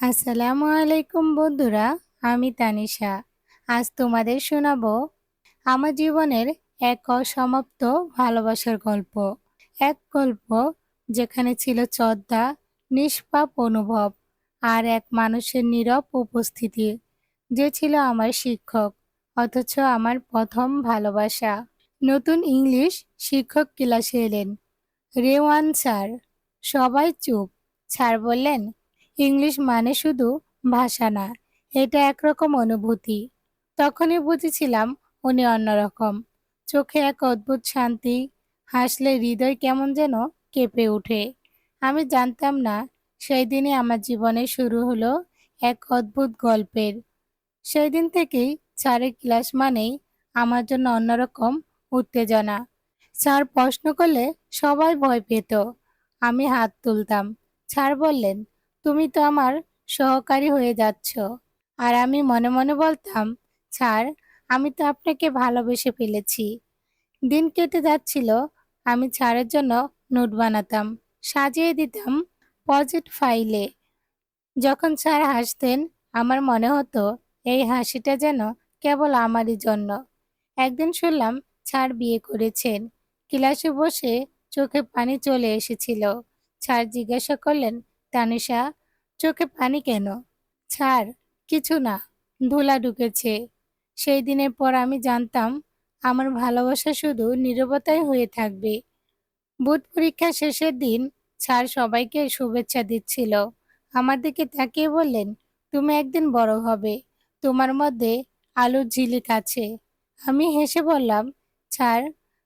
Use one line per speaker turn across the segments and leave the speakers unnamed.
আসসালামু আলাইকুম বন্ধুরা, আমি তানিশা। আজ তোমাদের শোনাবো আমার জীবনের এক অসমাপ্ত ভালোবাসার গল্প। এক গল্প যেখানে ছিল শ্রদ্ধা নিষ্পাপ অনুভব আর এক মানুষের নীরব উপস্থিতি। যে ছিল আমার শিক্ষক, অথচ আমার প্রথম ভালোবাসা। নতুন ইংলিশ শিক্ষক ক্লাসে এলেন। রেওয়ান স্যার, সবাই চুপ। স্যার বললেন ইংলিশ মানে শুধু ভাষা না, এটা একরকম অনুভূতি। তখনই বুঝেছিলাম উনি অন্যরকম। চোখে এক অদ্ভুত শান্তি, হাসলে হৃদয় কেমন যেন কেঁপে ওঠে। আমি জানতাম না সেই দিনই আমার জীবনে শুরু হলো এক অদ্ভুত গল্পের। সেই দিন থেকেই স্যারের ক্লাস মানেই আমার জন্য অন্যরকম উত্তেজনা। স্যার প্রশ্ন করলে সবাই ভয় পেত। আমি হাত তুলতাম। স্যার বললেন তুমি তো আমার সহকারী হয়ে যাচ্ছ। আর আমি মনে মনে বলতাম স্যার আমি তো আপনাকে ভালোবেসে ফেলেছি। দিন কেটে যাচ্ছিল, আমি ছাড়ের জন্য নোট বানাতাম, সাজিয়ে দিতাম প্রজেক্ট ফাইলে। যখন স্যার হাসতেন, আমার মনে হতো, এই হাসিটা যেন কেবল আমারই জন্য। একদিন শুনলাম, স্যার বিয়ে করেছেন। ক্লাসে বসে চোখে পানি চলে এসেছিল। স্যার জিজ্ঞাসা করলেন তানিশা চোখে পানি কেন? ছাড়, কিছু না, ধুলা ঢুকেছে। সেই দিনের পর আমি জানতাম আমার ভালোবাসা শুধু নীরবতাই হয়ে থাকবে। বোর্ড পরীক্ষা শেষের দিন স্যার সবাইকে শুভেচ্ছা দিচ্ছিল। আমার দিকে তাকিয়ে বললেন, তুমি একদিন বড় হবে। তোমার মধ্যে আলোর ঝিলিক আছে। আমি হেসে বললাম, স্যার,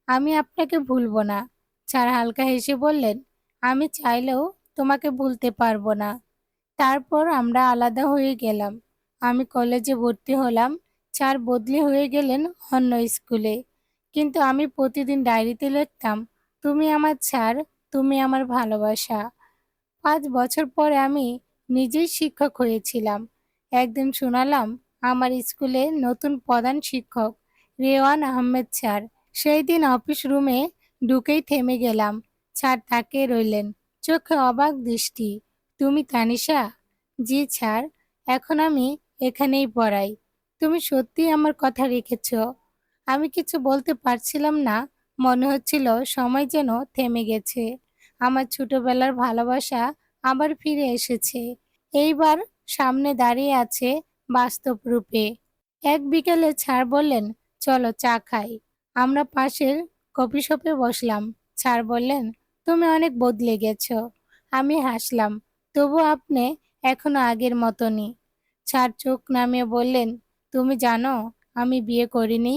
আমি আপনাকে ভুলবো না। স্যার হালকা হেসে বললেন, আমি চাইলেও তোমাকে ভুলতে পারব না। তারপর আমরা আলাদা হয়ে গেলাম। আমি কলেজে ভর্তি হলাম। স্যার বদলি হয়ে গেলেন অন্য স্কুলে। কিন্তু আমি প্রতিদিন ডায়েরিতে লিখতাম, তুমি আমার স্যার, তুমি আমার ভালোবাসা। পাঁচ বছর পরে আমি নিজেই শিক্ষক হয়েছিলাম। একদিন শোনালাম, আমার স্কুলে নতুন প্রধান শিক্ষক, রেওয়ান আহমেদ স্যার। সেই দিন অফিস রুমে ঢুকেই থেমে গেলাম। স্যার তাকে রইলেন। চোখে অবাক দৃষ্টি। তুমি তানিশা? জি ছাড় এখন আমি এখানেই পড়াই। তুমি সত্যি আমার কথা রেখেছ। আমি কিছু বলতে পারছিলাম না। মনে হচ্ছিল সময় যেন থেমে গেছে। আমার ছোটবেলার ভালোবাসা আবার ফিরে এসেছে। এইবার সামনে দাঁড়িয়ে আছে বাস্তব রূপে। এক বিকেলে ছাড় বললেন, চলো চা খাই। আমরা পাশের কফি শপে বসলাম। ছাড় বললেন তুমি অনেক বদলে গেছো। আমি হাসলাম, তবু আপনি এখনও আগের মতনই। ছাড় চোখ নামিয়ে বললেন, তুমি জানো, আমি বিয়ে করিনি।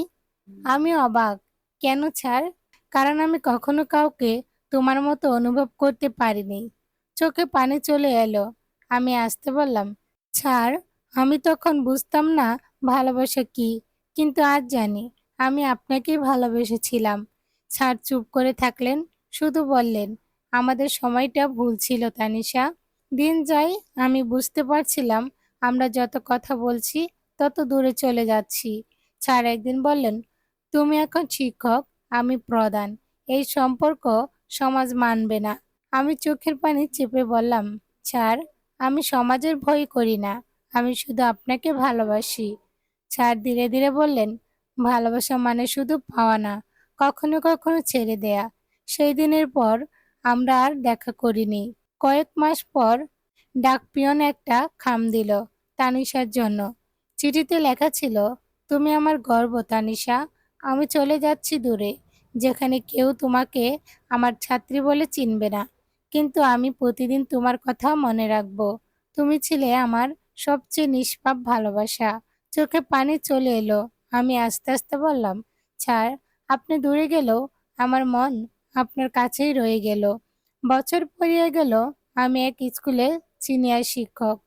আমি অবাক। কেন ছাড়? কারণ আমি কখনো কাউকে তোমার মতো অনুভব করতে পারিনি। চোখে পানি চলে এলো। আমি আসতে বললাম, ছাড়, আমি তখন বুঝতাম না ভালোবাসা কি, কিন্তু আজ জানি, আমি আপনাকেই ভালোবেসেছিলাম। ছাড়, চুপ করে থাকলেন। শুধু বললেন, আমাদের সময়টা ভুল ছিল, তানিশা। দিন যাই আমি বুঝতে পারছিলাম, আমরা যত কথা বলছি, তত দূরে চলে যাচ্ছি। স্যার একদিন বললেন, তুমি এখন শিক্ষক, আমি প্রধান। এই সম্পর্ক সমাজ মানবে না। আমি চোখের পানি চেপে বললাম স্যার আমি সমাজের ভয় করি না, আমি শুধু আপনাকে ভালোবাসি। স্যার ধীরে ধীরে বললেন, ভালোবাসা মানে শুধু পাওয়া না, কখনো কখনো ছেড়ে দেয়া। সেই দিনের পর আমরা আর দেখা করিনি। কয়েক মাস পর ডাকপিয়ন একটা খাম দিল তানিশার জন্য। চিঠিতে লেখা ছিল, তুমি আমার গর্ব, তানিশা। আমি চলে যাচ্ছি দূরে, যেখানে কেউ তোমাকে আমার ছাত্রী বলে চিনবে না। কিন্তু আমি প্রতিদিন তোমার কথা মনে রাখব। তুমি ছিলে আমার সবচেয়ে নিষ্পাপ ভালোবাসা। চোখে পানি চলে এলো। আমি আস্তে আস্তে বললাম, ছাড়, আপনি দূরে গেলেও আমার মন আপনার কাছেই রয়ে গেল। বছর পেরিয়ে গেল, আমি এক স্কুলে সিনিয়র শিক্ষক।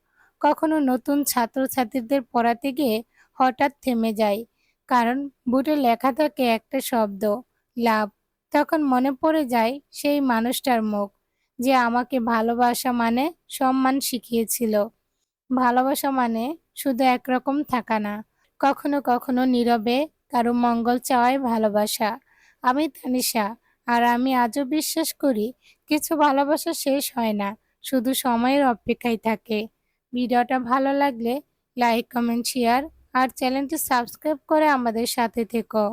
কখনো নতুন ছাত্রছাত্রীদের পড়াতে গিয়ে হঠাৎ থেমে যাই, কারণ বুটে লেখা থাকে একটা শব্দ, লাভ। তখন মনে পড়ে যায় সেই মানুষটার মুখ, যে আমাকে ভালোবাসা মানে সম্মান শিখিয়েছিল। ভালোবাসা মানে শুধু একরকম থাকা না, কখনো কখনো নীরবে কারও মঙ্গল চাওয়াই ভালোবাসা। আমি তানিশা আর আমি আজও বিশ্বাস করি, কিছু ভালোবাসা শেষ হয় না, শুধু সময়ের অপেক্ষায় থাকে। ভিডিওটা ভালো লাগলে লাইক কমেন্ট শেয়ার আর চ্যানেলটি সাবস্ক্রাইব করে আমাদের সাথে থেকো।